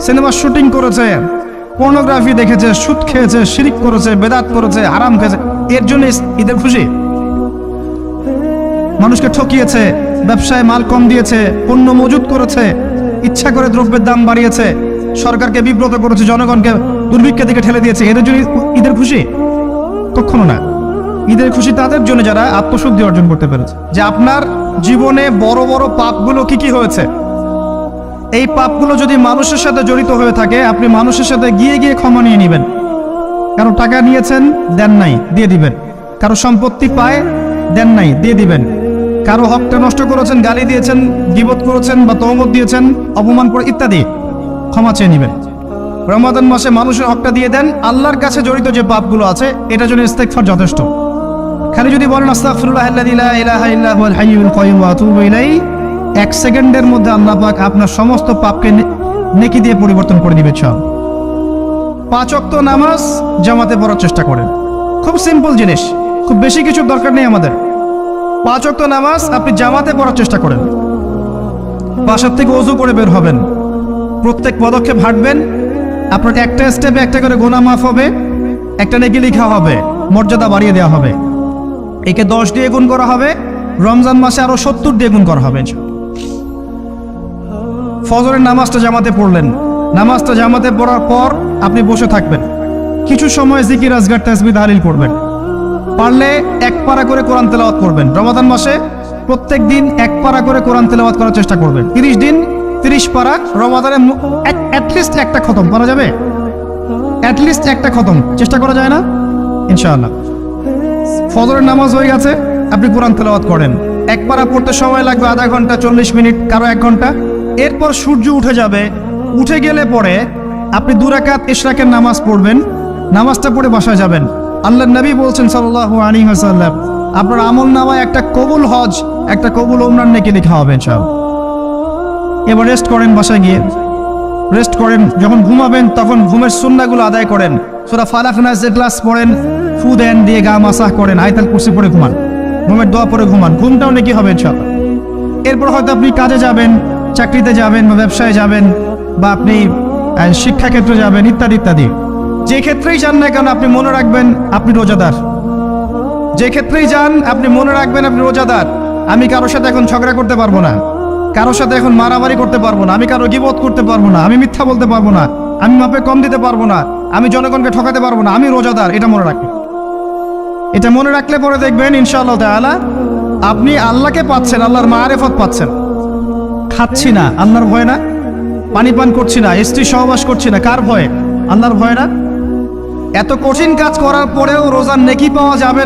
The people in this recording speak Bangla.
সিনেমা শুটিং করেছে পর্নোগ্রাফি দেখেছে, সুদ খেয়েছে, শিরিক করেছে, বেদাত করেছে, হারাম খেয়েছে, এর জন্য ঈদের খুশি। মানুষকে ঠকিয়েছে, ব্যবসায় মাল কম দিয়েছে, পণ্য মজুত করেছে, ইচ্ছা করে দ্রব্যের দাম বাড়িয়েছে, সরকারকে বিব্রত করেছে, জনগণকে দুর্ভিক্ষের দিকে ঠেলে দিয়েছে, এদের জন্য ঈদের খুশি? কখনো না। ঈদের খুশি তাদের জন্য যারা আত্মশুদ্ধি অর্জন করতে পেরেছে। যে আপনার জীবনে বড় বড় পাপগুলো কি কি হয়েছে? এই পাপগুলো যদি মানুষের সাথে জড়িত হয়ে থাকে, আপনি মানুষের সাথে গিয়ে গিয়ে ক্ষমা নিয়ে নেবেন। কারও টাকা নিয়েছেন, দেন নাই, দিয়ে দিবেন। কারও সম্পত্তি পায়, দেন নাই, দিয়ে দিবেন। কারও হকটা নষ্ট করেছেন, গালি দিয়েছেন, গিবত করেছেন বা তহমত দিয়েছেন, অপমান করে ইত্যাদি, ক্ষমা চেয়ে নেবেন। রমাদান মাসে মানুষের হকটা দিয়ে দেন, আল্লাহর কাছে জড়িত যে পাপগুলো আছে, এটার জন্য ইস্তেগফার যথেষ্ট। খালি যদি বলেন, আস্তাগফিরুল্লাহ আল্লাযী লা ইলাহা ইল্লা হুয়াল হাইয়ুল ওয়া আতুবু ইলাইহি এক সেকেন্ডের মধ্যে আল্লাহ পাক আপনার সমস্ত পাপকে নেকি দিয়ে পরিবর্তন করে দিবে সব পাঁচ অক্ত নামাজ জামাতে পড়ার চেষ্টা করেন। খুব সিম্পল জিনিস, খুব বেশি কিছু দরকার নেই আমাদের। পাঁচ অক্ত নামাজ আপনি জামাতে পড়ার চেষ্টা করেন। বাসার থেকে অজু করে বের হবেন। প্রত্যেক পদক্ষেপ হাঁটবেন। আপনার একটা স্টেপে একটা করে গোনা মাফ হবে, একটা নেকি লিখা হবে, মর্যাদা বাড়িয়ে দেওয়া হবে। একে দশ দিয়ে গুণ করা হবে, রমজান মাসে আরও সত্তর দিয়ে গুণ করা হবে ফজরের নামাজটা জামাতে পড়লেন। নামাজটা জামাতে পড়ার পর আপনি বসে থাকবেন। কিছু সময় জিকির, আজগার তাসবি তাহলিল করবেন। পারলে এক পারা করে কোরআন তেলাওয়াত করবেন। রমাদান মাসে প্রত্যেক দিন এক পারা করে কোরআন তেলাওয়াত করার চেষ্টা করবেন। তিরিশ দিন তিরিশ পারা, রমাদানে অ্যাটলিস্ট একটা খতম। করা যাবে? অ্যাটলিস্ট একটা খতম। চেষ্টা করা যায় না? ইনশাআল্লাহ। ফজরের নামাজ হয়ে গেছে, আপনি কোরআন তেলাওয়াত করেন। এক পারা পড়তে সময় লাগবে আধা ঘণ্টা, চল্লিশ মিনিট, কারও এক ঘণ্টা। এরপর সূর্য উঠে যাবে। উঠে গেলে পরে আপনি দুরাকাত ইশরাকের নামাজ পড়বেন। নামাজটা পড়ে বাসায় যাবেন। আল্লাহ নবী বলছেন সাল্লাল্লাহু আলাইহি ওয়াসাল্লাম, আপনার আমল নামায় একটা কবুল হজ, একটা কবুল ওমরান নেকি লেখা হবে সব এবার রেস্ট করেন বাসায় গিয়ে। রেস্ট করেন, যখন ঘুমাবেন, তখন ঘুমের সুন্নাগুলো আদায় করেন। সোরা ফালাক নাসের ক্লাস পড়েন, ফু দেন, দিয়ে গা মাসাহ করেন, আয়তাল কুরসি পরে ঘুমান। ঘুমের দোয়া পরে ঘুমান। ঘুমটাও নাকি হবে ইনশাআল্লাহ। এরপর হয়তো আপনি কাজে যাবেন চাকরিতে যাবেন বা ব্যবসায় যাবেন বা আপনি শিক্ষাক্ষেত্রে যাবেন, ইত্যাদি ইত্যাদি। যে ক্ষেত্রেই যান না কেন আপনি মনে রাখবেন আপনি রোজাদার। যে ক্ষেত্রেই যান, আপনি মনে রাখবেন আপনি রোজাদার। আমি কারোর সাথে এখন ঝগড়া করতে পারব না। কারোর সাথে এখন মারামারি করতে পারব না। আমি কারও গিবত করতে পারব না। আমি মিথ্যা বলতে পারব না। আমি মাপে কম দিতে পারব না। আমি জনগণকে ঠকাতে পারব না। আমি রোজাদার, এটা মনে রাখবেন। এটা মনে রাখলে পরে দেখবেন, ইনশাআল্লাহ আপনি আল্লাহকে পাচ্ছেন, আল্লাহর মারেফত পাচ্ছেন। খাচ্ছি না, আল্লাহর ভয় না? পানি পান করছি না, স্ত্রী সহবাস করছি না, কার ভয়? আল্লাহর ভয় না? এত কঠিন কাজ করার পরেও রোজার নেকি পাওয়া যাবে না।